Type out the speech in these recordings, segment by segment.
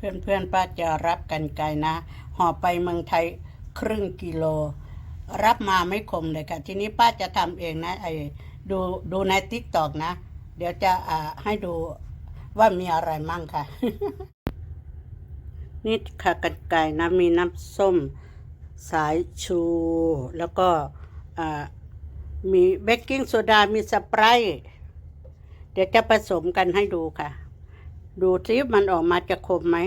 เพื่อนเพื่อนๆป้าจะรับกันไกลนะห่อไปเมืองไทยครึ่งกิโล รับมาไม่คมเลยค่ะ ทีนี้ป้าจะทำเองนะไอ้ดูดูในทิกตอกนะ เดี๋ยวจะอ่าให้ดูว่ามีอะไรมั่งค่ะ นี่ค่ะกันไก่นะ มีน้ำส้มสายชู แล้วก็อ่ามีเบกกิ้งโซดา มีสไปรท์เดี๋ยวจะผสมกันให้ดูค่ะ ดูซิมันออกมาจะคมไหม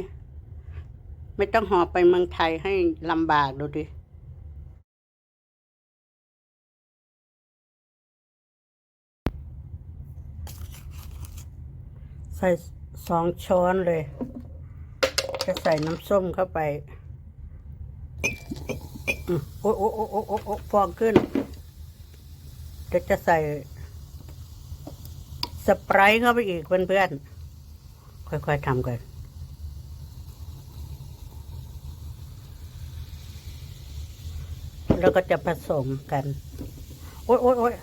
ไม่ต้องห่อไปเมืองไทยให้ลำบากดูดิใส่สองช้อนเลย จะใส่น้ำส้มเข้าไปโอ้โอ้โอ้โอ้โอ้โอ้ฟองขึ้นเดี๋ยวจะใส่สไปร์เข้าไปอีกเพื่อนๆ ค่อยๆทำกันแล้วก็จะผสมกัน โอ๊ยโอ๊ยโอ๊ย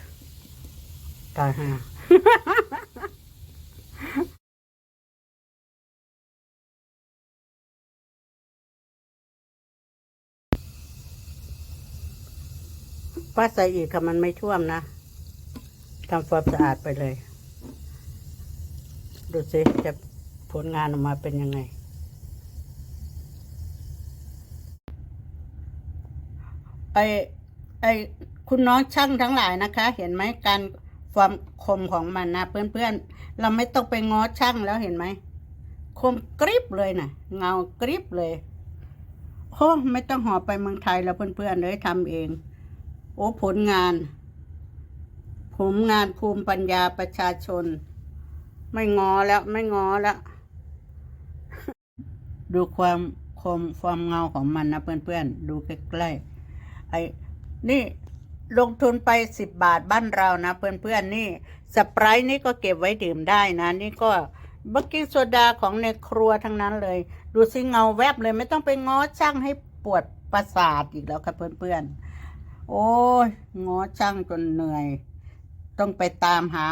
ตายห่าป้าใส่อีกค่ะมันไม่ท่วมนะทำความสะอาดไปเลย ดูสิจะ ผลงานออกมาเป็นยังไง ไอไอคุณน้องช่างทั้งหลายนะคะ เห็นไหมการความคมของมันนะเพื่อนๆ เราไม่ต้องไปง้อช่างแล้วเห็นไหม คมกริบเลยนะเงากริบเลยโอ้ไม่ต้องห่อไปเมืองไทยแล้วเพื่อนๆเลยทำเอง โอ้ผลงานผลงานภูมิปัญญาประชาชน ไม่งอแล้วไม่งอแล้ว ดูความคมความเงาของมันนะเพื่อนๆ ดูใกล้ๆไอ้นี่ลงทุนไปสิบบาทบ้านเรานะเพื่อนๆนี่สปรท์นี่ก็เก็บไว้ดื่มได้นะ นี่ก็เบกกิ้งโซดาของในครัวทั้งนั้นเลย ดูสิเงาแวบเลยไม่ต้องไปง้อช่างให้ปวดประสาทอีกแล้วค่ะเพื่อนๆ โอ้ยง้อช่างจนเหนื่อย ต้องไปตามหา